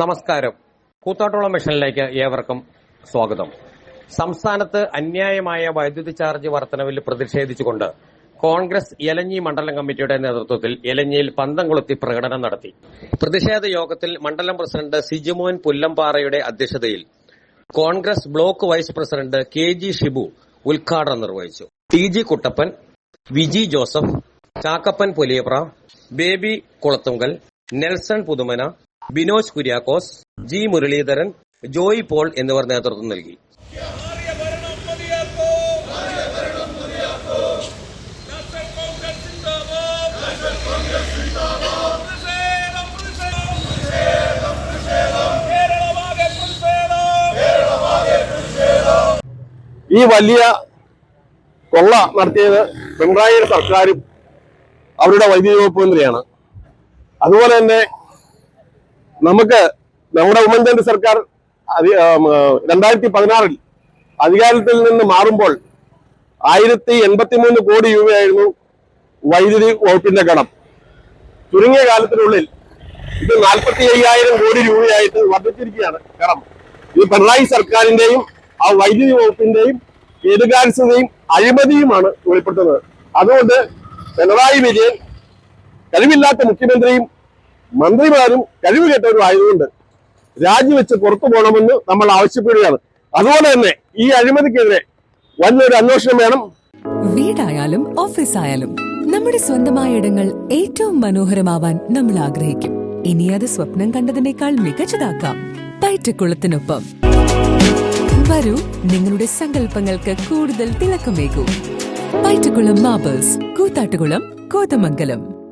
നമസ്കാരം. കൂത്താട്ടോളം മിഷനിലേക്ക് ഏവർക്കും സ്വാഗതം. സംസ്ഥാനത്ത് അന്യായമായ വൈദ്യുതി ചാർജ് വർധനവിൽ പ്രതിഷേധിച്ചുകൊണ്ട് കോൺഗ്രസ് എലഞ്ഞി മണ്ഡലം കമ്മിറ്റിയുടെ നേതൃത്വത്തിൽ എലഞ്ഞിയിൽ പന്തം കൊളുത്തി പ്രകടനം നടത്തി. പ്രതിഷേധ യോഗത്തിൽ മണ്ഡലം പ്രസിഡന്റ് സിജുമോൻ പുല്ലംപാറയുടെ അധ്യക്ഷതയിൽ Congress block vice president K G Shibu ഉദ്ഘാടനം നിർവഹിച്ചു. T G Kuttappan Viji Joseph Chakkappan Poliyapra Baby Kulathunkal Nelson Puthumana Binoj Kuriakose G Muraleedharan Joy Paul എന്നിവർ നേതൃത്വം നൽകി. ഈ വലിയ കൊള്ള നടത്തിയത് പിണറായി സർക്കാരും അവരുടെ വൈദ്യുതി വകുപ്പ് മന്ത്രിയാണ്. അതുപോലെ തന്നെ നമുക്ക് നമ്മുടെ ഉമ്മൻചാണ്ടി സർക്കാർ രണ്ടായിരത്തി പതിനാറിൽ അധികാരത്തിൽ നിന്ന് മാറുമ്പോൾ ആയിരത്തി എൺപത്തി മൂന്ന് കോടി രൂപയായിരുന്നു വൈദ്യുതി വകുപ്പിന്റെ കടം. ചുരുങ്ങിയ കാലത്തിനുള്ളിൽ ഇത് നാൽപ്പത്തി അയ്യായിരം കോടി രൂപയായിട്ട് വർദ്ധിച്ചിരിക്കുകയാണ് കടം. ഇത് പിണറായി സർക്കാരിന്റെയും ആ വൈദ്യുതി വകുപ്പിന്റെയും ഏതുകാരിസ്ഥതയും അഴിമതിയുമാണ് വെളിപ്പെടുത്തുന്നത്. അതുകൊണ്ട് പിണറായി വിജയൻ കഴിവില്ലാത്ത മുഖ്യമന്ത്രിയും മന്ത്രിമാരും കഴിവ് കെട്ടവരും ആയതുകൊണ്ട് രാജിവെച്ച് പുറത്തു പോകണമെന്ന് നമ്മൾ ആവശ്യപ്പെടുകയാണ്. അതുപോലെ തന്നെ ഈ അഴിമതിക്കെതിരെ വലിയൊരു അന്വേഷണം വേണം. വീടായാലും ഓഫീസായാലും നമ്മുടെ സ്വന്തമായ ഇടങ്ങൾ ഏറ്റവും മനോഹരമാവാൻ നമ്മൾ ആഗ്രഹിക്കും. ഇനി അത് സ്വപ്നം കണ്ടതിനേക്കാൾ മികച്ചതാക്കാം. പയറ്റക്കുളത്തിനൊപ്പം വരൂ നിങ്ങളുടെ സങ്കല്പങ്ങൾക്ക് കൂടുതൽ തിളക്കമേകൂ. പയറ്റക്കുളം മാബേഴ്സ് കൂത്താട്ടുകുളം കോതമംഗലം.